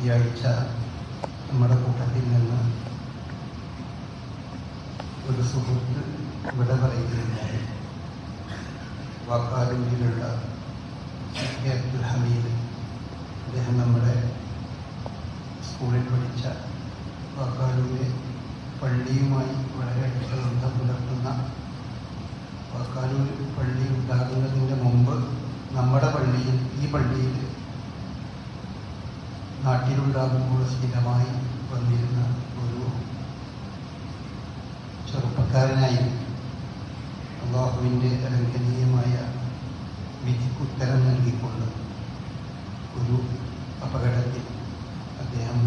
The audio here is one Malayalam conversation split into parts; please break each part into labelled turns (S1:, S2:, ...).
S1: ഈ ആഴ്ച നമ്മുടെ കൂട്ടത്തിൽ നിന്ന് ഒരു സുഹൃത്ത് വിട പറയുകയുണ്ടായി. വാക്കാലൂരിലുള്ള കെ അബ്ദുൽ ഹമീദ്. അദ്ദേഹം നമ്മുടെ സ്കൂളിൽ പഠിച്ച വാക്കാലൂര് പള്ളിയുമായി വളരെ അടുത്ത ബന്ധം പുലർത്തുന്ന വാക്കാലൂർ പള്ളി ഉണ്ടാകുന്നതിന്റെ മുമ്പ് നമ്മുടെ പള്ളിയിൽ ഈ പള്ളിയിൽ നാട്ടിലുണ്ടാകുമ്പോൾ സ്ഥിരമായി വന്നിരുന്ന ഒരു ചെറുപ്പക്കാരനായി അള്ളാഹുവിന്റെ അലങ്കനീയമായ വിധിക്കുത്തരം നൽകിക്കൊണ്ട് ഒരു അപകടത്തിൽ അദ്ദേഹം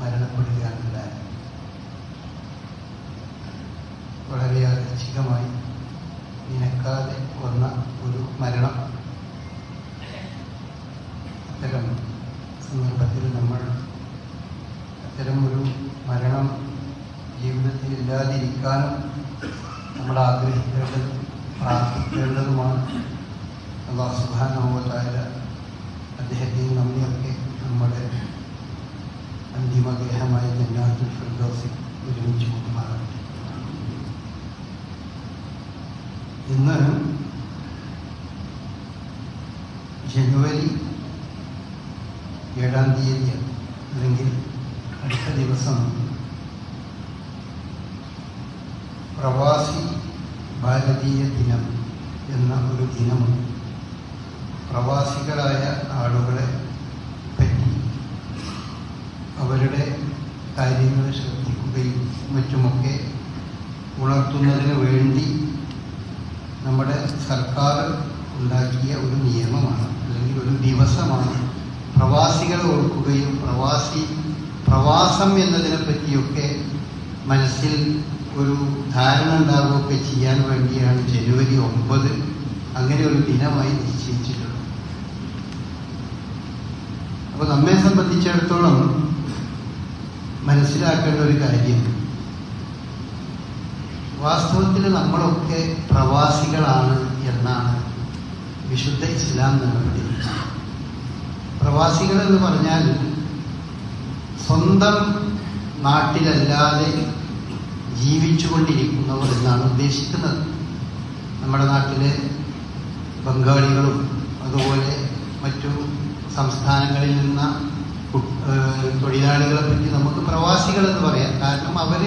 S1: മരണപ്പെടുകയാണുണ്ടായത്. വളരെ യാദൃച്ഛികമായി നിനക്കാതെ വന്ന ഒരു മരണം അത്തരം സന്ദർഭത്തിൽ നമ്മൾ അത്തരം ഒരു മരണം ജീവിതത്തിൽ ഇല്ലാതിരിക്കാനും നമ്മൾ ആഗ്രഹിക്കേണ്ടതും പ്രാർത്ഥിക്കേണ്ടതുമാണ് അള്ളാഹു സുബാനുഭവത്തായ അദ്ദേഹത്തെയും നമ്മയൊക്കെ നമ്മുടെ അന്തിമഗേഹമായ ജന്നാത്തുൽ ഫിർദൗസിൽ ഒരുമിച്ച് കൂട്ടുമാറാകട്ടെ ഇന്ന് ജനുവരി തീയതി അല്ലെങ്കിൽ അടുത്ത ദിവസം പ്രവാസി ഭാരതീയ ദിനം എന്ന ഒരു ദിനമുണ്ട് പ്രവാസികളായ ആളുകളെ പറ്റി അവരുടെ കാര്യങ്ങൾ ശ്രദ്ധിക്കുകയും മറ്റുമൊക്കെ ഉണർത്തുന്നതിന് വേണ്ടി നമ്മുടെ സർക്കാർ ഉണ്ടാക്കിയ ഒരു നിയമമാണ് അല്ലെങ്കിൽ ഒരു ദിവസമാണ് പ്രവാസികളെ ഓർക്കുകയും പ്രവാസി പ്രവാസം എന്നതിനെ പറ്റിയൊക്കെ മനസ്സിൽ ഒരു ധാരണ ഉണ്ടാവുകയൊക്കെ ചെയ്യാൻ വേണ്ടിയാണ് ജനുവരി ഒമ്പത് അങ്ങനെ ഒരു ദിനമായി നിശ്ചയിച്ചിട്ടുള്ളത്. അപ്പോൾ നമ്മെ സംബന്ധിച്ചിടത്തോളം മനസ്സിലാക്കേണ്ട ഒരു കാര്യം വാസ്തവത്തിൽ നമ്മളൊക്കെ പ്രവാസികളാണ് എന്നാണ് വിശുദ്ധ ഇസ്ലാം പഠിക്കുന്നത് പ്രവാസികൾ എന്ന് പറഞ്ഞാൽ സ്വന്തം നാട്ടിലല്ലാതെ ജീവിച്ചുകൊണ്ടിരിക്കുന്നവർ എന്നാണ് ഉദ്ദേശിക്കുന്നത്. നമ്മുടെ നാട്ടിലെ ബംഗാളികളും അതുപോലെ മറ്റു സംസ്ഥാനങ്ങളിൽ നിന്ന തൊഴിലാളികളെ പറ്റി നമുക്ക് പ്രവാസികൾ എന്ന് പറയാം. കാരണം അവർ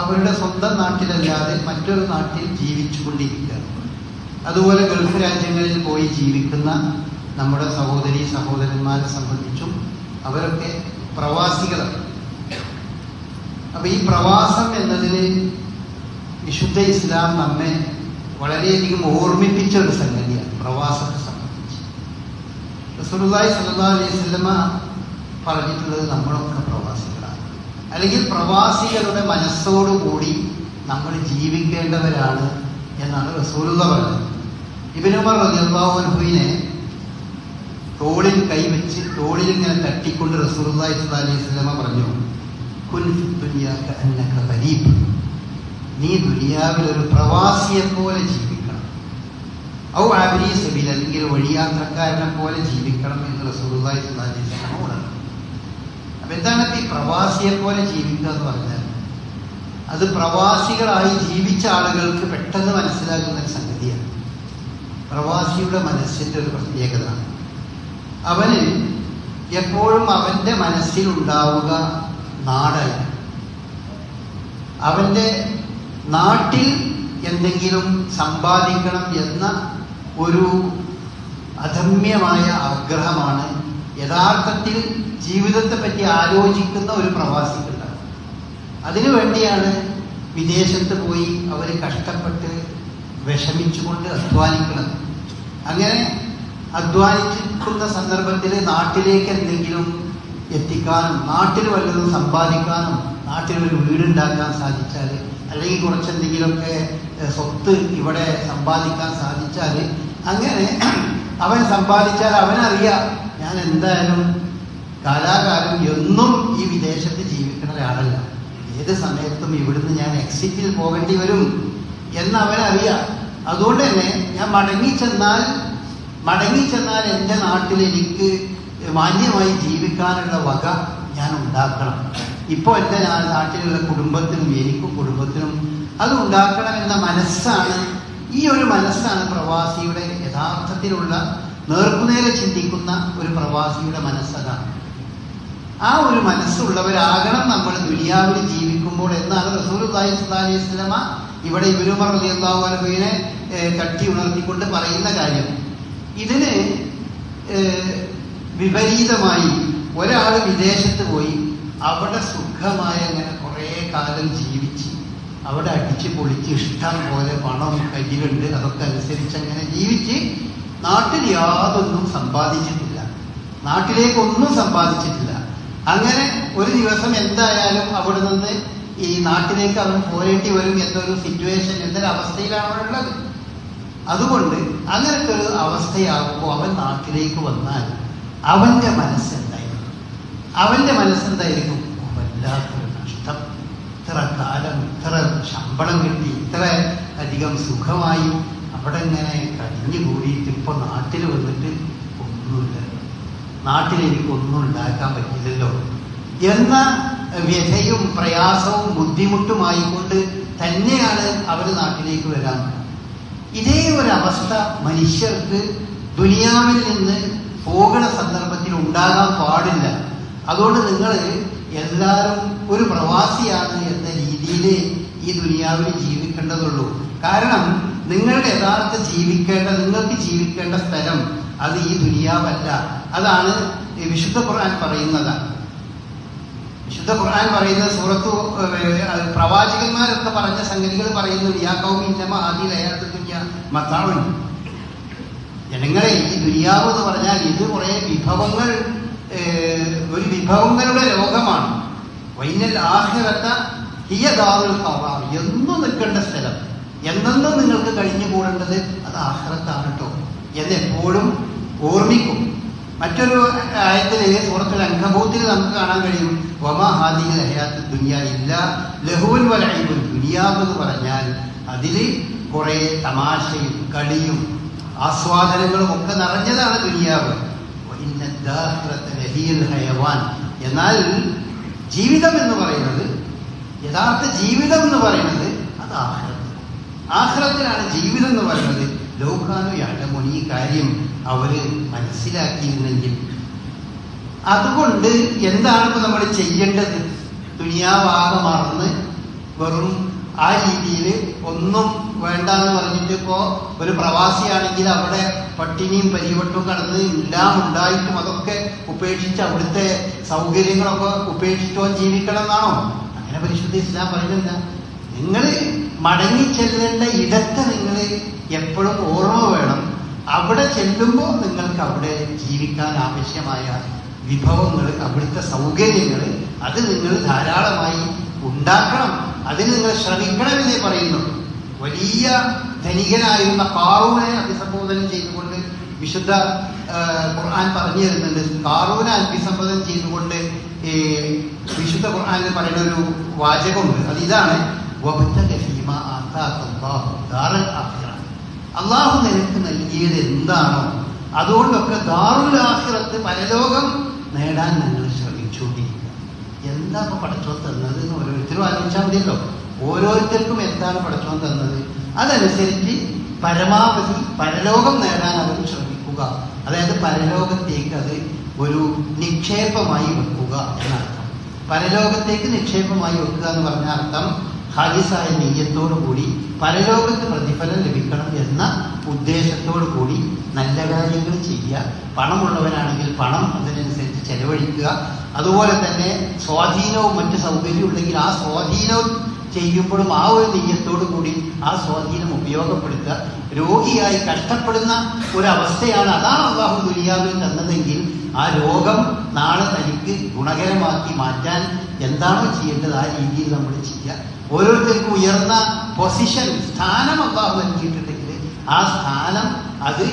S1: അവരുടെ സ്വന്തം നാട്ടിലല്ലാതെ മറ്റൊരു നാട്ടിൽ ജീവിച്ചുകൊണ്ടിരിക്കുകയാണ്. അതുപോലെ ഗൾഫ് രാജ്യങ്ങളിൽ പോയി ജീവിക്കുന്ന നമ്മുടെ സഹോദരി സഹോദരന്മാരെ സംബന്ധിച്ചും അവരൊക്കെ പ്രവാസികളാണ്. അപ്പൊ ഈ പ്രവാസം എന്നതിന് വിശുദ്ധ ഇസ്ലാം നമ്മെ വളരെയധികം ഓർമ്മിപ്പിച്ച ഒരു സംഗതിയാണ് പ്രവാസത്തെ സംബന്ധിച്ച്. റസൂലുള്ളാഹി സല്ലല്ലാഹു അലൈഹി വസല്ലമ പറഞ്ഞിട്ടുള്ളത് നമ്മളൊക്കെ പ്രവാസികളാണ്. അല്ലെങ്കിൽ പ്രവാസികളുടെ മനസ്സോടുകൂടി നമ്മൾ ജീവിക്കേണ്ടവരാണ് എന്നാണ് റസൂലുള്ള പറഞ്ഞത്. ഇബിനുമർ അൻഹുവിനെ തോളിൽ കൈവച്ച് തോളിൽ ഇങ്ങനെ തട്ടിക്കൊണ്ട് സ്വല്ലല്ലാഹു അലൈഹി സ്വലമ പറഞ്ഞു നീ ദുനിയാവിൽ ഒരു പ്രവാസിയെ പോലെ ജീവിക്കണം. ഔ ആബിരി അല്ലെങ്കിൽ വഴിയാത്രക്കാരനെ പോലെ ജീവിക്കണം എന്ന് സ്വല്ലല്ലാഹു അലൈഹി സ്വലമ പറഞ്ഞു. അപ്പൊ എന്താണ് ഈ പ്രവാസിയെ പോലെ ജീവിക്കുക എന്ന് പറഞ്ഞാൽ? അത് പ്രവാസികളായി ജീവിച്ച ആളുകൾക്ക് പെട്ടെന്ന് മനസ്സിലാകുന്ന ഒരു സംഗതിയാണ്. പ്രവാസിയുടെ മനസ്സിന്റെ ഒരു പ്രത്യേകത. അവന് എപ്പോഴും അവന്റെ മനസ്സിലുണ്ടാവുക നാടല്ല. അവന്റെ നാട്ടിൽ എന്തെങ്കിലും സമ്പാദിക്കണം എന്ന ഒരു അധമ്യമായ ആഗ്രഹമാണ് യഥാർത്ഥത്തിൽ ജീവിതത്തെ പറ്റി ആലോചിക്കുന്ന ഒരു പ്രവാസിക്കുണ്ടാവും അതിനു വേണ്ടിയാണ് വിദേശത്ത് പോയി അവർ കഷ്ടപ്പെട്ട് വിഷമിച്ചുകൊണ്ട് അധ്വാനിക്കുന്നത്. അങ്ങനെ അധ്വാനിക്കുന്ന സന്ദർഭത്തിൽ നാട്ടിലേക്ക് എന്തെങ്കിലും എത്തിക്കാനും നാട്ടിൽ വല്ലതും സമ്പാദിക്കാനും നാട്ടിൽ ഒരു വീടുണ്ടാക്കാൻ സാധിച്ചാൽ അല്ലെങ്കിൽ കുറച്ചെന്തെങ്കിലുമൊക്കെ സ്വത്ത് ഇവിടെ സമ്പാദിക്കാൻ സാധിച്ചാൽ അങ്ങനെ അവൻ സമ്പാദിച്ചാൽ അവനറിയാം ഞാൻ എന്തായാലും കാലാകാലം എന്നും ഈ വിദേശത്ത് ജീവിക്കുന്ന ഒരാളല്ല. ഏത് സമയത്തും ഇവിടുന്ന് ഞാൻ എക്സിറ്റിൽ പോകേണ്ടി വരും എന്ന് അവനറിയാം. അതുകൊണ്ട് തന്നെ ഞാൻ മടങ്ങി ചെന്നാൽ മടങ്ങി ചെന്നാൽ എന്റെ നാട്ടിൽ എനിക്ക് മാന്യമായി ജീവിക്കാനുള്ള വക ഞാൻ ഉണ്ടാക്കണം. ഇപ്പോൾ എന്റെ നാട്ടിലുള്ള കുടുംബത്തിനും എനിക്കും കുടുംബത്തിനും അത് ഉണ്ടാക്കണം എന്ന മനസ്സാണ് ഈ ഒരു മനസ്സാണ് പ്രവാസിയുടെ യഥാർത്ഥത്തിലുള്ള നേർക്കുനേരെ ചിന്തിക്കുന്ന ഒരു പ്രവാസിയുടെ മനസ്സതാണ്. ആ ഒരു മനസ്സുള്ളവരാകണം നമ്മൾ ദുനിയാവിൽ ജീവിക്കുമ്പോൾ എന്നാണ് റസൂൽ അലൈഹി ഇവിടെ അലിയാഹു അലബിനെ തട്ടി ഉണർത്തിക്കൊണ്ട് പറയുന്ന കാര്യം. ഇതിന് വിപരീതമായി ഒരാൾ വിദേശത്ത് പോയി അവിടെ സുഖമായി അങ്ങനെ കുറേ കാലം ജീവിച്ച് അവിടെ അടിച്ച് പൊളിച്ച് ഇഷ്ടം പോലെ പണം കയ്യിലുണ്ട് അതൊക്കെ അനുസരിച്ച് അങ്ങനെ ജീവിച്ച് നാട്ടിൽ യാതൊന്നും സമ്പാദിച്ചിട്ടില്ല. നാട്ടിലേക്കൊന്നും സമ്പാദിച്ചിട്ടില്ല. അങ്ങനെ ഒരു ദിവസം എന്തായാലും അവിടെ നിന്ന് ഈ നാട്ടിലേക്ക് അവൻ പോരേണ്ടി വരും എന്നൊരു സിറ്റുവേഷൻ എന്നൊരു അവസ്ഥയിലാണ് അവിടെ ഉള്ളത്. അതുകൊണ്ട് അങ്ങനത്തെ ഒരു അവസ്ഥയാകുമ്പോൾ അവൻ നാട്ടിലേക്ക് വന്നാൽ അവന്റെ മനസ്സെന്തായിരിക്കും? അവന്റെ മനസ്സെന്തായിരിക്കും? വല്ലാത്തൊരു നഷ്ടം. ഇത്ര കാലം ഇത്ര ശമ്പളം കിട്ടി ഇത്ര അധികം സുഖമായി അവിടെ ഇങ്ങനെ കഴിഞ്ഞു കൂടിയിട്ട് ഇപ്പൊ നാട്ടിൽ വന്നിട്ട് ഒന്നുമില്ല. നാട്ടിൽ എനിക്കൊന്നും ഉണ്ടാക്കാൻ പറ്റില്ലല്ലോ. എന്ന വ്യഥയും പ്രയാസവും ബുദ്ധിമുട്ടുമായിക്കൊണ്ട് തന്നെയാണ് അവർ നാട്ടിലേക്ക് വരാൻ ഇതേ ഒരു അവസ്ഥ മനുഷ്യർക്ക് ദുനിയാവിൽ നിന്ന് പോകുന്ന സന്ദർഭത്തിൽ ഉണ്ടാകാൻ പാടില്ല. അതുകൊണ്ട് നിങ്ങൾ എല്ലാവരും ഒരു പ്രവാസിയാണ് എന്ന രീതിയിൽ ഈ ദുനിയാവിൽ ജീവിക്കേണ്ടതുള്ളൂ. കാരണം നിങ്ങളുടെ യഥാർത്ഥ ജീവിക്കേണ്ട നിങ്ങൾക്ക് ജീവിക്കേണ്ട സ്ഥലം അത് ഈ ദുനിയാവല്ല. അതാണ് വിശുദ്ധ ഖുർആൻ പറയുന്നത്. വിശുദ്ധ ഖുർആൻ പറയുന്ന സൂറത്തു പ്രവാചകന്മാരൊക്കെ പറഞ്ഞ സംഗതികൾ പറയുന്നു യാ ആദി ജനങ്ങളെ ഈ ദുര്യാവ് എന്ന് പറഞ്ഞാൽ ഇത് കുറെ വിഭവങ്ങൾ ഒരു വിഭവങ്ങളുടെ ലോകമാണ്. വൈനൽ ആഹിറത്ത ഹിയ ദാറുൽ എന്നും നിൽക്കേണ്ട സ്ഥലം. എന്നെന്നും നിങ്ങൾക്ക് കഴിഞ്ഞു കൂടേണ്ടത് അത് ആഹ്റത്താണ് കേട്ടോ എന്നെപ്പോഴും ഓർമ്മിക്കും. മറ്റൊരു ആയത്തിൽ സൂറത്തുൽ അംഗഭൂത്തിൽ നമുക്ക് കാണാൻ കഴിയും. വമാ ഹാദിഹിൽ ഹയാത്ത് ദുനിയ ഇല്ല ലഹുവൻ വലൈബുൻ ദുനിയാവ് എന്ന് പറഞ്ഞാൽ അതിൽ കുറെ തമാശയും കളിയും ആസ്വാദനങ്ങളും ഒക്കെ നിറഞ്ഞതാണ് ദുനിയാവ്. ഹയവാൻ. എന്നാൽ ജീവിതം എന്ന് പറയുന്നത് യഥാർത്ഥ ജീവിതം എന്ന് പറയുന്നത് അത് ആഹ്ലത്ത് ആഹ്ലത്തിലാണ് ജീവിതം എന്ന് പറയുന്നത്. ലോകാനു യാഴമോൻ ഈ കാര്യം അവർ മനസ്സിലാക്കിയിരുന്നെങ്കിൽ. അതുകൊണ്ട് എന്താണ് ഇപ്പൊ നമ്മൾ ചെയ്യേണ്ടത്? ദുനിയാവാകെ വെറും ആ രീതിയിൽ ഒന്നും വേണ്ട എന്ന് പറഞ്ഞിട്ട് ഇപ്പോ ഒരു പ്രവാസിയാണെങ്കിൽ അവിടെ പട്ടിണിയും പരിവട്ടവും കടന്ന് എല്ലാം ഉണ്ടായിട്ടും അതൊക്കെ ഉപേക്ഷിച്ച് അവിടുത്തെ സൗകര്യങ്ങളൊക്കെ ഉപേക്ഷിച്ചോ ജീവിക്കണം എന്നാണോ അങ്ങനെ പരിശുദ്ധ ഇസ്ലാം പറയുന്നില്ല. നിങ്ങൾ മടങ്ങി ചെല്ലേണ്ട ഇടത്തെ നിങ്ങൾ എപ്പോഴും ഓർമ്മ വേണം. അവിടെ ചെല്ലുമ്പോൾ നിങ്ങൾക്ക് അവിടെ ജീവിക്കാൻ ആവശ്യമായ വിഭവങ്ങൾ അവിടുത്തെ സൗകര്യങ്ങൾ അത് നിങ്ങൾ ധാരാളമായി ഉണ്ടാക്കണം. അതിന് നിങ്ങൾ ശ്രമിക്കണമെന്നേ പറയുന്നു. വലിയ ധനികനായിരുന്ന കാറൂനെ അഭിസംബോധന ചെയ്തുകൊണ്ട് വിശുദ്ധ ഖുർആൻ പറഞ്ഞു തരുന്നുണ്ട്. കാറൂനെ അഭിസംബോധന ചെയ്തുകൊണ്ട് വിശുദ്ധ ഖുർആൻ പറയുന്ന ഒരു വാചകമുണ്ട് അത് ഇതാണ് അള്ളാഹു നിനക്ക് നൽകിയത് എന്താണോ അതുകൊണ്ടൊക്കെ ദാറുലാഹിറത്ത് പരലോകം നേടാൻ നിങ്ങൾ ശ്രമിച്ചുകൊണ്ടിരിക്കുക. എന്താ ഇപ്പൊ പടച്ചോൻ തന്നത് എന്ന് ഓരോരുത്തരും ആലോചിച്ചാൽ മതിയല്ലോ. ഓരോരുത്തർക്കും എന്താണ് പടച്ചോൻ തന്നത്? അതനുസരിച്ച് പരമാവധി പരലോകം നേടാൻ അവർ ശ്രമിക്കുക. അതായത് പരലോകത്തേക്ക് അത് ഒരു നിക്ഷേപമായി വെക്കുക എന്നർത്ഥം. പരലോകത്തേക്ക് നിക്ഷേപമായി വെക്കുക എന്ന് പറഞ്ഞ അർത്ഥം ഹാലിസായ നീയത്തോടു കൂടി പരലോകത്ത് പ്രതിഫലം ലഭിക്കണം എന്ന ഉദ്ദേശത്തോടു കൂടി നല്ല കാര്യങ്ങൾ ചെയ്യുക. പണമുള്ളവനാണെങ്കിൽ പണം അതിനനുസരിച്ച് ചെലവഴിക്കുക. അതുപോലെ തന്നെ സ്വാധീനവും മറ്റ് സൗകര്യവും ഉണ്ടെങ്കിൽ ആ സ്വാധീനവും ചെയ്യുമ്പോഴും ആ ഒരു നെയ്യത്തോടു കൂടി ആ സ്വാധീനം ഉപയോഗപ്പെടുത്തുക. രോഗിയായി കഷ്ടപ്പെടുന്ന ഒരവസ്ഥയാണ് അതാണ് അള്ളാഹു ദുനിയാവിൽ തന്നതെങ്കിൽ ആ രോഗം നാളെ തനിക്ക് ഗുണകരമാക്കി മാറ്റാൻ എന്താണോ ചെയ്യേണ്ടത് ആ രീതിയിൽ നമ്മൾ ചെയ്യുക. ഓരോരുത്തർക്കും ഉയർന്ന പൊസിഷൻ സ്ഥാനം അള്ളാഹു നൽകിയിട്ടുണ്ടെങ്കിൽ ആ സ്ഥാനം അത്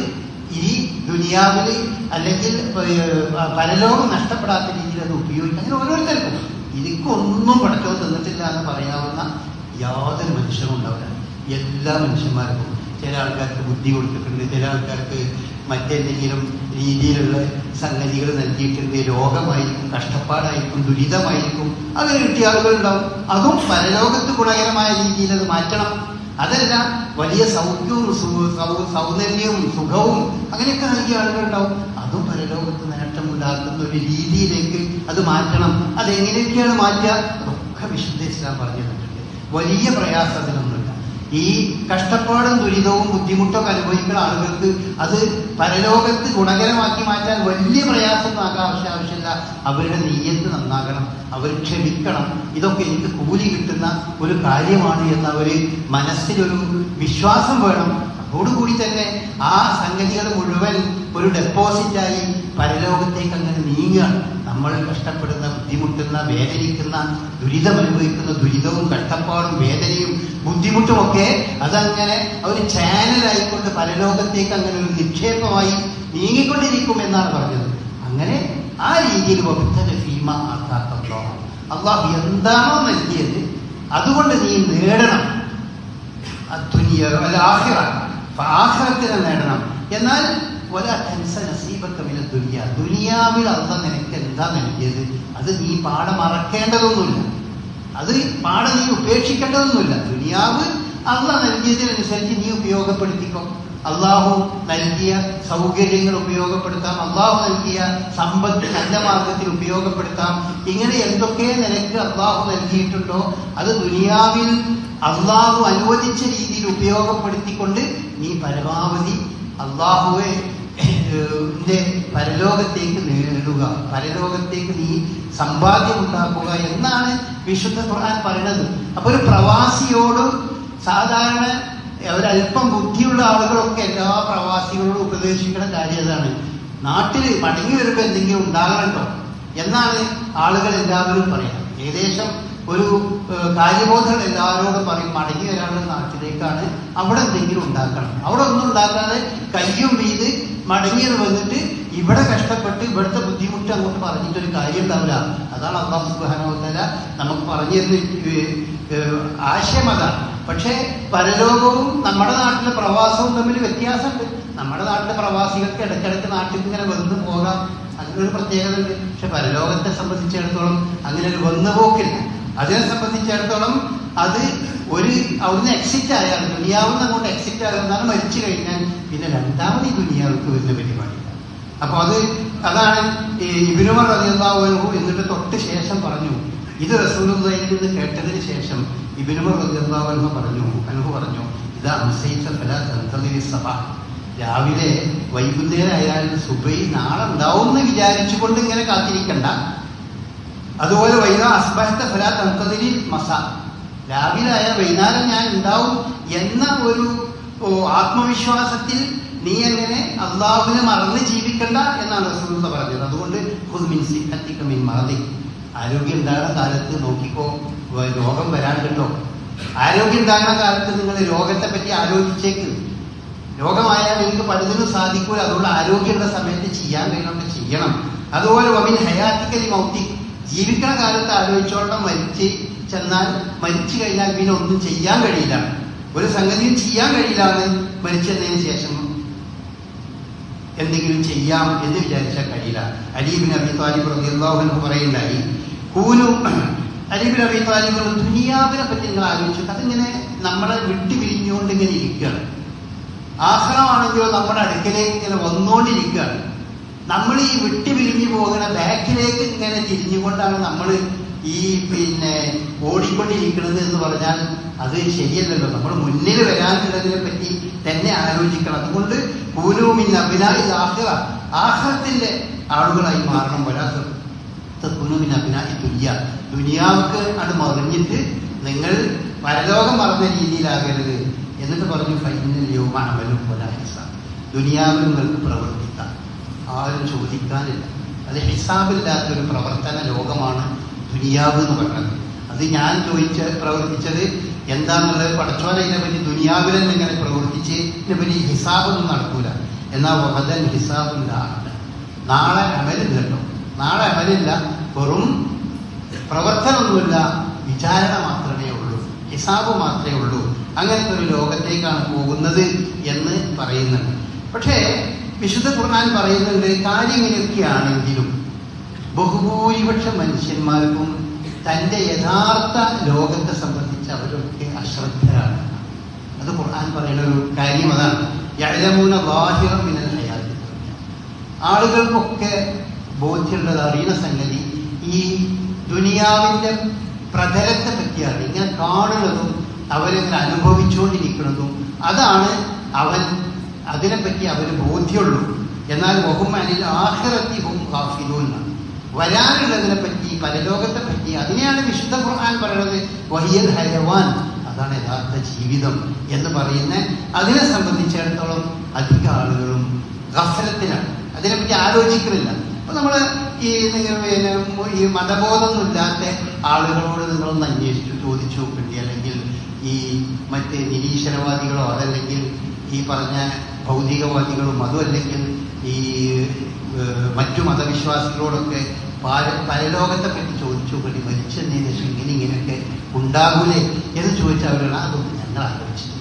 S1: ഈ ദുനിയാവിൽ അല്ലെങ്കിൽ പരലോകം നഷ്ടപ്പെടാത്ത രീതിയിൽ അത് ഉപയോഗിക്കും അങ്ങനെ ഓരോരുത്തർക്കും. എനിക്കൊന്നും പഠിച്ചോ തന്നിട്ടില്ല എന്ന് പറയാവുന്ന യാതൊരു മനുഷ്യനും ഉണ്ടാവില്ല. എല്ലാ മനുഷ്യന്മാർക്കും ചില ആൾക്കാർക്ക് ബുദ്ധി കൊടുത്തിട്ടുണ്ട് ചില ആൾക്കാർക്ക് മറ്റെന്തെങ്കിലും രീതിയിലുള്ള സംഗതികൾ നൽകിയിട്ടുണ്ട്. രോഗമായിരിക്കും കഷ്ടപ്പാടായിരിക്കും ദുരിതമായിരിക്കും. അങ്ങനെ കിട്ടിയ ആളുകളുണ്ടാവും. അതും പരലോകത്ത് ഗുണകരമായ രീതിയിൽ അത് മാറ്റണം. അതല്ല വലിയ സൗഖ്യവും സൗന്ദര്യവും സുഖവും അങ്ങനെയൊക്കെ നൽകിയ ആളുകളുണ്ടാവും. അതും പരലോകത്ത് നേട്ടമുണ്ടാക്കുന്ന ഒരു രീതിയിലേക്ക് അത് മാറ്റണം. അതെങ്ങനെയൊക്കെയാണ് മാറ്റുക? അതൊക്കെ വിശുദ്ധ ഇസ്ലാം പറഞ്ഞു തന്നിട്ടുണ്ട്. വലിയ പ്രയാസം അതിനൊന്നുമില്ല ഈ കഷ്ടപ്പാടും ദുരിതവും ബുദ്ധിമുട്ടൊക്കെ അനുഭവിക്കുന്ന ആളുകൾക്ക് അത് പരലോകത്ത് ഗുണകരമാക്കി മാറ്റാൻ വലിയ പ്രയാസം ആകാവശ്യ ആവശ്യമില്ല. അവരുടെ നീയത്ത് നന്നാകണം. അവർ ക്ഷമിക്കണം. ഇതൊക്കെ എനിക്ക് കൂലി കിട്ടുന്ന ഒരു കാര്യമാണ് എന്ന് അവർ മനസ്സിലൊരു വിശ്വാസം വേണം. അതോടുകൂടി തന്നെ ആ സംഗതികൾ മുഴുവൻ ഒരു ഡെപ്പോസിറ്റായി പരലോകത്തേക്ക് അങ്ങനെ നീങ്ങുകയാണ് നമ്മൾ കഷ്ടപ്പെടുന്ന ബുദ്ധിമുട്ടുന്ന വേദനിക്കുന്ന ദുരിതം അനുഭവിക്കുന്ന ദുരിതവും കഷ്ടപ്പാടും വേദനയും ബുദ്ധിമുട്ടും ഒക്കെ അതങ്ങനെ ഒരു ചാനലായിക്കൊണ്ട് പരലോകത്തേക്ക് അങ്ങനെ ഒരു നിക്ഷേപമായി നീങ്ങിക്കൊണ്ടിരിക്കും എന്നാണ് പറഞ്ഞത്. അങ്ങനെ ആ രീതിയിൽ വബുദ്ധന ഭീമ ആർക്കാത്തോ അള്ളാഹു എന്താണോ നൽകിയത് അതുകൊണ്ട് നീ നേടണം. അദ്ദുനിയ അല്ല ആഖിറ. ആഖിറത്തിനെ നേടണം. എന്നാൽ ദുനിയ ദുനിയാവിൽ അല്ല നിനക്ക് എന്താ നൽകിയത്? അത് നീ പാടെ മറക്കേണ്ടതൊന്നുമില്ല. അത് പാടെ നീ ഉപേക്ഷിക്കേണ്ടതൊന്നുമില്ല. ദുനിയാവ് അല്ല നൽകിയതിനനുസരിച്ച് നീ ഉപയോഗപ്പെടുത്തിക്കോ. അള്ളാഹു നൽകിയ സൗകര്യങ്ങൾ ഉപയോഗപ്പെടുത്താം. അള്ളാഹു നൽകിയ സമ്പത്ത് നല്ല മാർഗത്തിൽ ഉപയോഗപ്പെടുത്താം. ഇങ്ങനെ എന്തൊക്കെ നിനക്ക് അള്ളാഹു നൽകിയിട്ടുണ്ടോ അത് ദുനിയാവിൽ അള്ളാഹു അനുവദിച്ച രീതിയിൽ ഉപയോഗപ്പെടുത്തിക്കൊണ്ട് നീ പരമാവധി അള്ളാഹുവെ ന്റെ പരലോകത്തേക്ക് നേടുക പരലോകത്തേക്ക് നീ സമ്പാദ്യം ഉണ്ടാക്കുക എന്നാണ് വിശുദ്ധ ഖുർആൻ പറയുന്നത്. അപ്പൊ ഒരു പ്രവാസിയോടും സാധാരണ ഒരല്പം ബുദ്ധിയുള്ള ആളുകളൊക്കെ എല്ലാ പ്രവാസികളോടും ഉപദേശിക്കുന്ന കാര്യം അതാണ്. നാട്ടിൽ മടങ്ങി വരുമ്പോൾ എന്തെങ്കിലും ഉണ്ടാകണട്ടോ എന്നാണ് ആളുകൾ എല്ലാവരും പറയാം ഏകദേശം ഒരു കാര്യബോധം എല്ലാവരോടും പറയും. മടങ്ങി വരാനുള്ള നാട്ടിലേക്കാണ് അവിടെ എന്തെങ്കിലും ഉണ്ടാക്കണം. അവിടെ ഒന്നും ഉണ്ടാക്കാതെ കയ്യും വീത് മടങ്ങി വന്നിട്ട് ഇവിടെ കഷ്ടപ്പെട്ട് ഇവിടുത്തെ ബുദ്ധിമുട്ട് അങ്ങോട്ട് പറഞ്ഞിട്ടൊരു കാര്യം ഉണ്ടാവില്ല അതാണ് അള്ളാഹു സുബാനോത്തര നമുക്ക് പറഞ്ഞു തരുന്ന ആശയം അതാണ്. പക്ഷേ പരലോകവും നമ്മുടെ നാട്ടിലെ പ്രവാസവും തമ്മിൽ വ്യത്യാസമുണ്ട്. നമ്മുടെ നാട്ടിലെ പ്രവാസികൾക്ക് ഇടയ്ക്കിടയ്ക്ക് നാട്ടിൽ ഇങ്ങനെ വന്ന് പോകാം. അങ്ങനെ ഒരു പ്രത്യേകത ഉണ്ട് പക്ഷെ പരലോകത്തെ സംബന്ധിച്ചിടത്തോളം അങ്ങനെ ഒരു വന്നുപോക്കില്ല. അതിനെ സംബന്ധിച്ചിടത്തോളം അത് ഒരു അവിടുന്ന് എക്സിറ്റ് ആയാൽ ദുനിയാവുന്ന അങ്ങോട്ട് എക്സിറ്റ് ആകുന്നതാണ് മരിച്ചു കഴിഞ്ഞാൽ പിന്നെ രണ്ടാമത് ഈ ദുനിയാവിക്ക് വരുന്ന പരിപാടി. അപ്പൊ അത് അതാണ് ഇബിനുമർ റതിയല്ലാഹു എന്നിട്ട് തൊട്ട് ശേഷം പറഞ്ഞു ഇത് റസൂലുള്ളാഹിയിൽ നിന്ന് കേട്ടതിന് ശേഷം ഇബിനുമർ റതിയല്ലാഹു പറഞ്ഞു അനുഭവ പറഞ്ഞു ഇത് അംസയിച്ച ഫല സഭ രാവിലെ വൈകുന്നേരം ആയാലും സുബൈ നാളെ ഉണ്ടാവും എന്ന് വിചാരിച്ചുകൊണ്ട് ഇങ്ങനെ കാത്തിരിക്കണ്ട. അതുപോലെ വൈകുന്ന അസ്ബഹത്തെ ഫല തന്തതിരി മസ. രാവിലെ ആയ വൈകുന്നേരം ഞാൻ ഉണ്ടാവും എന്ന ഒരു ആത്മവിശ്വാസത്തിൽ നീ എങ്ങനെ അള്ളാഹുവിനെ മറന്ന് ജീവിക്കണ്ട എന്നാണ് റസൂലുള്ള പറഞ്ഞത്. അതുകൊണ്ട് ഖുദ് മിൻ സിഹത്തിക മിൻ മറതി ആരോഗ്യം ഉണ്ടാകുന്ന കാലത്ത് നോക്കിക്കോ രോഗം വരാണ്ടല്ലോ ആരോഗ്യം ഉണ്ടാകുന്ന കാലത്ത് നിങ്ങൾ രോഗത്തെ പറ്റി ആലോചിച്ചേക്ക്. രോഗമായാൽ നിങ്ങൾക്ക് പലതിനും സാധിക്കൂല. അതുകൊണ്ട് ആരോഗ്യമുള്ള സമയത്ത് ചെയ്യാൻ കഴിയുന്നത് ചെയ്യണം. അതുപോലെ വമിൻ ഹയാത്തിക്കലി മൗത്തി ജീവിക്കണ കാലത്ത് ആലോചിച്ചോളം മരിച്ച് ചെന്നാൽ മരിച്ചു കഴിഞ്ഞാൽ പിന്നെ ഒന്നും ചെയ്യാൻ കഴിയില്ല. ഒരു സംഗതി ചെയ്യാൻ കഴിയില്ല എന്ന് മരിച്ചതിന് ശേഷം എന്തെങ്കിലും ചെയ്യാം എന്ന് വിചാരിച്ചാൽ കഴിയില്ല. അലീബിൻ അബി താലിബ് അൻഹു പറയുണ്ടായി കൂനു അലീബിൻ അബി ദുനിയാവിനെ പറ്റി നിങ്ങൾ ആലോചിച്ചു. അതിങ്ങനെ നമ്മളെ വിട്ടു പിരിഞ്ഞുകൊണ്ട് ഇങ്ങനെ ഇരിക്കുകയാണ്. ആഹ്റമാണെങ്കിലോ നമ്മുടെ അടുക്കലേക്ക് ഇങ്ങനെ വന്നുകൊണ്ടിരിക്കുകയാണ് നമ്മൾ ഈ വിട്ടി പിരിഞ്ഞു പോകുന്ന ബാക്കിലേക്ക് ഇങ്ങനെ തിരിഞ്ഞുകൊണ്ടാണ് നമ്മൾ ഈ പിന്നെ ഓടിക്കൊണ്ടിരിക്കുന്നത് എന്ന് പറഞ്ഞാൽ അത് ശരിയല്ലല്ലോ. നമ്മൾ മുന്നിൽ വരാനുള്ളതിനെ പറ്റി തന്നെ ആലോചിക്കണം. അതുകൊണ്ട് പൂനൂമിൻ അഭിനായി ആഹ്റ ആഹ്റത്തിന്റെ ആളുകളായി മാറണം വരാത്ത കുനുമിൻ അഭിനായി തുല്യ ദുനിയാവ്ക്ക് അത് മറിഞ്ഞിട്ട് നിങ്ങൾ പരലോകം മറന്ന രീതിയിലാകരുത് എന്നിട്ട് പറഞ്ഞു ഫൈനൽ യോമാണ് അമലും ഹിസാബ്. ദുനിയാവിൽ നിങ്ങൾക്ക് പ്രവർത്തിക്കാം. ആരും ചോദിക്കാനില്ല. അത് ഹിസാബില്ലാത്തൊരു പ്രവർത്തന ലോകമാണ് ദുനിയാവ് എന്ന് പറയുന്നത്. അത് ഞാൻ ചോദിച്ച പ്രവർത്തിച്ചത് എന്താണെന്നുള്ളത് പടച്ചോല ഇതിനെപ്പറ്റി ദുനിയാവിൽ തന്നെ ഇങ്ങനെ പ്രവർത്തിച്ച് ഇതിനെപ്പറ്റി ഹിസാബൊന്നും നടക്കൂല. എന്നാൽ വഹദൻ ഹിസാബില്ല. നാളെ അമലില്ല കേട്ടോ. നാളെ അമലില്ല. വെറും പ്രവർത്തനമൊന്നുമില്ല. വിചാരണ മാത്രമേ ഉള്ളൂ. ഹിസാബ് മാത്രമേ ഉള്ളൂ. അങ്ങനത്തെ ഒരു ലോകത്തേക്കാണ് പോകുന്നത് എന്ന് പറയുന്നുണ്ട്. പക്ഷേ വിശുദ്ധ ഖുർആൻ പറയുന്നുണ്ട് കാര്യം ഇങ്ങനെയൊക്കെയാണെങ്കിലും ബഹുഭൂരിപക്ഷ മനുഷ്യന്മാർക്കും തന്റെ യഥാർത്ഥ ലോകത്തെ സംബന്ധിച്ച് അവരൊക്കെ അശ്രദ്ധരാണ്. അത് ഖുർആൻ പറയുന്ന ഒരു കാര്യം അതാണ്. യഴമൂന ബാഹ്യം ദുനിയ. ആളുകൾക്കൊക്കെ ബോധ്യമുള്ളത് അറിയുന്ന സംഗതി ഈ ദുനിയാവിന്റെ പ്രതലത്തെ പറ്റിയാണ്. ഇങ്ങനെ കാണുന്നതും അവരിങ്ങനെ അനുഭവിച്ചുകൊണ്ടിരിക്കുന്നതും അതാണ് അവൻ അതിനെപ്പറ്റി അവർ ബോധ്യമുള്ളൂ. എന്നാൽ വഹുമനിൽ ആഹ്റത്തി ഹും വരാനുള്ളതിനെ പറ്റി പരലോകത്തെ പറ്റി അതിനെയാണ് വിശുദ്ധ ഖുർആൻ പറയുന്നത്. വഹിയൽ ഹയവാൻ അതാണ് യഥാർത്ഥ ജീവിതം എന്ന് പറയുന്ന അതിനെ സംബന്ധിച്ചിടത്തോളം അധിക ആളുകളും ഗഫലത്തിലാണ്. അതിനെപ്പറ്റി ആലോചിക്കുന്നില്ല. അപ്പൊ നമ്മൾ ഈ പിന്നെ ഈ മതബോധമൊന്നുമില്ലാത്ത ആളുകളോട് നിങ്ങളൊന്ന് അന്വേഷിച്ചു ചോദിച്ചു നോക്കേണ്ടി. അല്ലെങ്കിൽ ഈ മറ്റ് നിരീശ്വരവാദികളോ അതല്ലെങ്കിൽ ഈ പറഞ്ഞ ഭൗതികവാദികളും അതുമല്ലെങ്കിൽ ഈ മറ്റു മതവിശ്വാസികളോടൊക്കെ പാല പരലോകത്തെ പറ്റി ചോദിച്ചു പടി മരിച്ചതിന് ശേഷം ഇങ്ങനെ ഇങ്ങനെയൊക്കെ ഉണ്ടാകൂലേ എന്ന് ചോദിച്ചാൽ അവരാണ് അതൊന്നും ഞങ്ങൾ ആലോചിച്ചു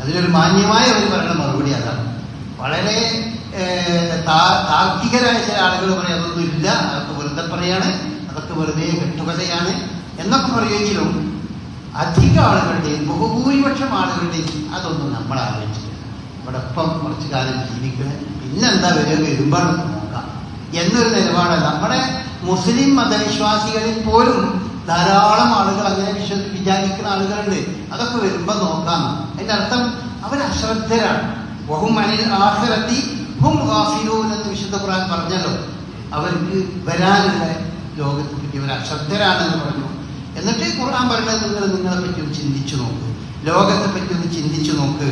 S1: അതിലൊരു മാന്യമായ ഒരു പറയുന്ന മറുപടി അതാണ്. വളരെ താർക്കികരായ ചില ആളുകൾ പറയും അതൊന്നും ഇല്ല അതൊക്കെ വെറുതെ പറയാണ് അതൊക്കെ വെറുതെ കെട്ടുകഥയാണ് എന്നൊക്കെ പറയുമെങ്കിലും അധിക ആളുകളുടെയും ബഹുഭൂരിപക്ഷം ആളുകളുടെയും അതൊന്നും നമ്മൾ ആലോചിച്ചില്ല ഒപ്പം കുറച്ചു കാലം ജീവിക്കുക പിന്നെന്താ വരിക വരുമ്പോൾ നോക്കാം. എന്നൊരു നിലപാടല്ല. നമ്മുടെ മുസ്ലിം മതവിശ്വാസികളിൽ പോലും ധാരാളം ആളുകൾ അങ്ങനെ വിശ്വ വിചാരിക്കുന്ന ആളുകളുണ്ട്. അതൊക്കെ വരുമ്പോൾ നോക്കാം. അതിന്റെ അർത്ഥം അവർ അശ്രദ്ധരാണ് വഹും അനിൽ ആഖിറത്തി ഹും ഗാഫിലൂൻ എന്ന് വിശുദ്ധ ഖുർആൻ പറഞ്ഞല്ലോ. അവർക്ക് വരാനുള്ള ലോകത്തെ പറ്റി അവർ അശ്രദ്ധരാണെന്ന് പറഞ്ഞു. എന്നിട്ട് ഖുർആൻ പറയുന്നത് നിങ്ങൾ നിങ്ങളെ പറ്റി ചിന്തിച്ചു നോക്ക്. ലോകത്തെ പറ്റി ഒന്ന് ചിന്തിച്ചു നോക്ക്.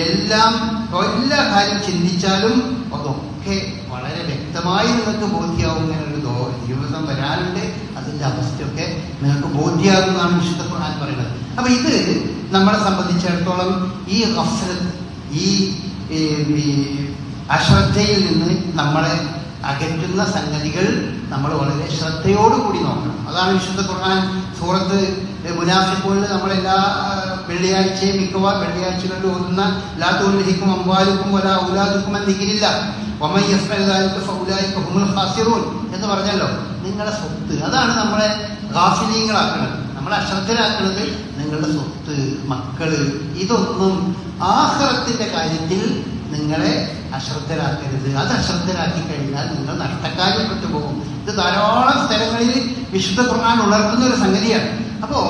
S1: എല്ലാം എല്ലാ കാര്യം ചിന്തിച്ചാലും അതൊക്കെ വളരെ വ്യക്തമായി നിങ്ങൾക്ക് ബോധ്യമാവും ഇങ്ങനെ ഒരു ദിവസം വരാനുണ്ട്. അതിന്റെ അവസ്ഥയൊക്കെ നിങ്ങൾക്ക് ബോധ്യമാകുമെന്നാണ് വിശുദ്ധ ഖുർആൻ പറയുന്നത്. അപ്പൊ ഇത് നമ്മളെ സംബന്ധിച്ചിടത്തോളം ഈ ഈ, ഈ അശ്രദ്ധയിൽ നിന്ന് നമ്മളെ അകറ്റുന്ന സംഗതികൾ നമ്മൾ വളരെ ശ്രദ്ധയോടുകൂടി നോക്കണം. അതാണ് വിശുദ്ധ ഖുർആൻ സൂറത്ത് മുനാഫിക്കുകളിൽ നമ്മളെല്ലാ എല്ലാ വെള്ളിയാഴ്ചയും മിക്കവാറും വെള്ളിയാഴ്ചകളിൽ ഓതുന്ന ലാ തുൽഹിക്കും അമ്പാലുക്കും ഒരാ ഔലാദുക്കും എന്തിക്കില്ല എന്ന് പറഞ്ഞല്ലോ. നിങ്ങളുടെ സ്വത്ത്. അതാണ് നമ്മളെ ഗാഫിലീങ്ങളാക്കുന്നത് നമ്മളെ അശ്രദ്ധരാക്കുന്നത് നിങ്ങളുടെ സ്വത്ത് മക്കൾ. ഇതൊന്നും ആഹ്റത്തിന്റെ കാര്യത്തിൽ നിങ്ങളെ അശ്രദ്ധരാക്കരുത്. അത് അശ്രദ്ധരാക്കി കഴിഞ്ഞാൽ നിങ്ങൾ നഷ്ടക്കാര്യപ്പെട്ടു പോകും. ഇത് ധാരാളം സ്ഥലങ്ങളിൽ വിശുദ്ധ ഖുർആൻ ഉണർത്തുന്ന ഒരു സംഗതിയാണ്. അപ്പോ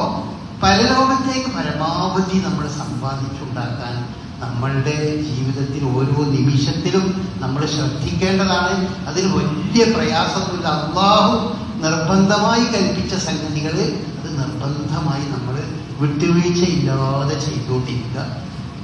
S1: പരലോകത്തേക്ക് പരമാവധി നമ്മൾ സമ്പാദിച്ചുണ്ടാക്കാൻ നമ്മളുടെ ജീവിതത്തിൽ ഓരോ നിമിഷത്തിലും നമ്മൾ ശ്രദ്ധിക്കേണ്ടതാണ്. അതിൽ വലിയ പ്രയാസമില്ല അള്ളാഹു നിർബന്ധമായി കൽപ്പിച്ച സംഗതികൾ അത് നിർബന്ധമായി നമ്മൾ വിട്ടുവീഴ്ചയില്ലാതെ ചെയ്തുകൊണ്ടിരിക്കുക.